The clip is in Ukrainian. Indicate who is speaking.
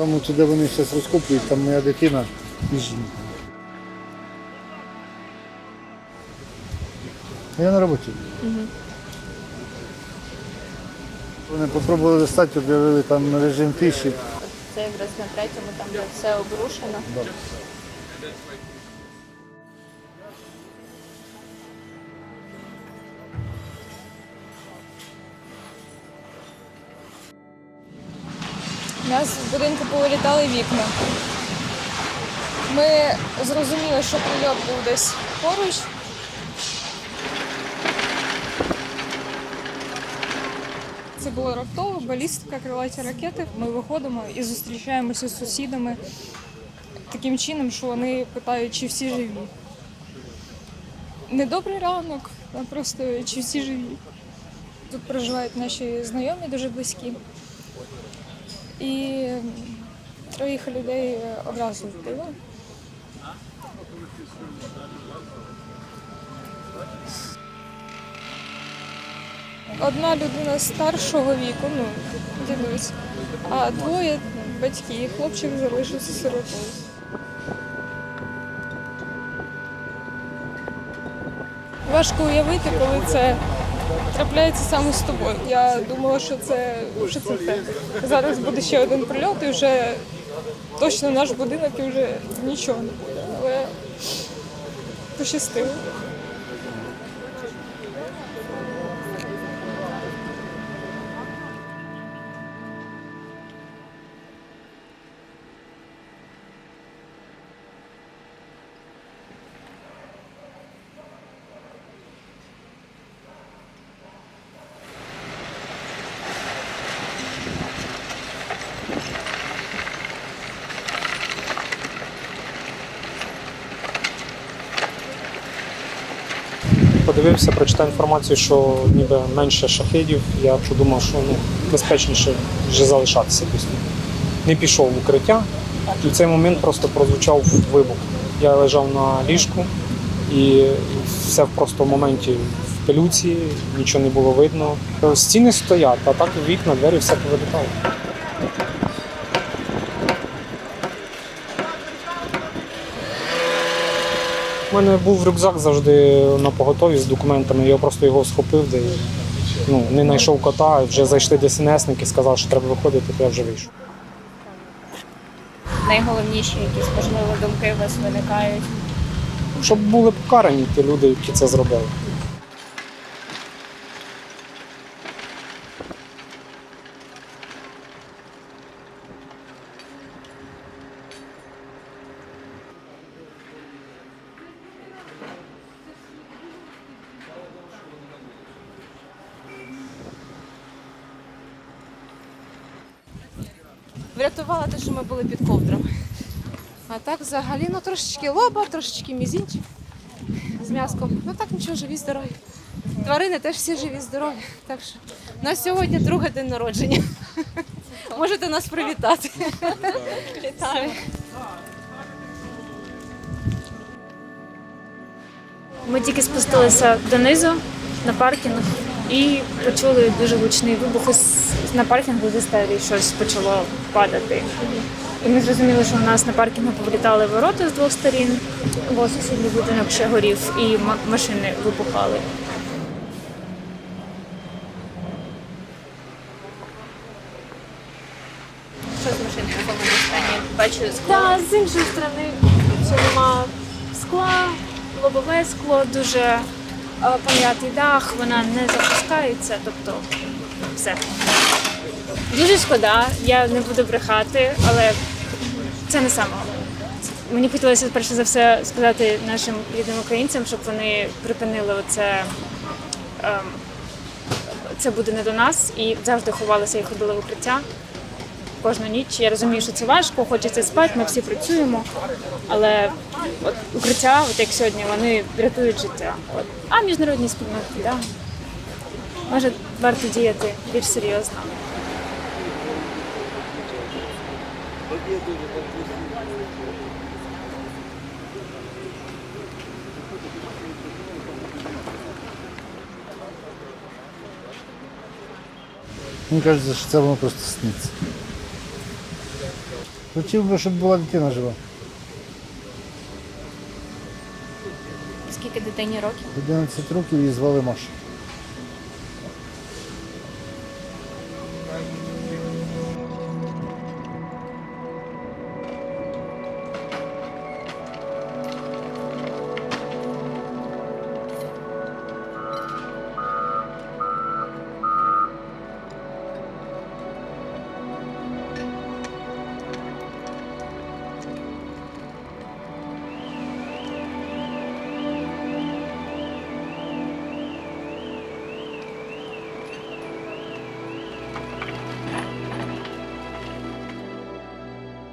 Speaker 1: Там де вони зараз розкопують, там моя дитина і жінка. Я на роботі. Вони спробували достати, об'явили там режим тиші.
Speaker 2: Це якраз на третьому, там де все обрушено.
Speaker 3: У нас в будинку повилітали вікна. Ми зрозуміли, що прильот був десь поруч. Це було раптово, балістика, крилаті ракети. Ми виходимо і зустрічаємося з сусідами таким чином, що вони питають, чи всі живі. Не добрий ранок, а просто чи всі живі. Тут проживають наші знайомі дуже близькі. І троїх людей одразу вбило. Одна людина старшого віку, ну, дідусь, а двоє батьки, хлопчик залишився сиротою. Важко уявити, коли це трапляється саме з тобою. Я думала, що це, що це те. Зараз буде ще один прильот і вже точно наш будинок і вже нічого не буде. Але пощастило.
Speaker 4: Подивився, прочитав інформацію, що ніби менше шахедів. Я подумав, що ну, безпечніше вже залишатися після. Не пішов в укриття, і в цей момент просто прозвучав вибух. Я лежав на ліжку і все просто в моменті в пилюці, нічого не було видно. Стіни стоять, а так вікна, двері все повилітало. У мене був рюкзак завжди на поготові з документами. Я просто його схопив, де ну, не знайшов кота. Вже зайшли ДСНСники, сказали, що треба виходити, то я вже вийшов.
Speaker 2: Найголовніші якісь можливо думки у вас виникають.
Speaker 4: Щоб були покарані ті люди, які це зробили.
Speaker 5: Врятувала те, що ми були під ковдрами. А так взагалі ну трошечки лоба, трошечки мізінчик з м'язком. Ну так нічого, живі, здорові. Тварини теж всі живі, здорові. Так що у сьогодні другий день народження. Можете нас привітати. Вітаю.
Speaker 6: Ми тільки спустилися донизу на паркінг і почули дуже гучний вибух із- на паркінгу зі стелі щось почало падати. І ми зрозуміли, що у нас на паркінгу повилітали ворота з двох сторін, бо сусідній будинок ще горів і машини вибухали.
Speaker 2: Що з машиною в якому стані? Бачу скло.
Speaker 6: Та з іншої сторони все нема скла, лобове скло, дуже пом'ятий дах, вона не запускається, тобто все. Дуже шкода, я не буду брехати, але це не саме. Мені хотілося перше за все сказати нашим рідним українцям, щоб вони припинили оце. ем, це буде не до нас і завжди ховалися і ходили в укриття кожну ніч. Я розумію, що це важко, хочеться спати, ми всі працюємо. Але от укриття, от як сьогодні, вони рятують життя. От. А міжнародні спільноти, да. може варто діяти більш серйозно.
Speaker 1: Мені кажеться, що це воно просто сниться. Хотів би, щоб була дитина жива.
Speaker 2: Дитині років?
Speaker 1: 11 років її звали Маша.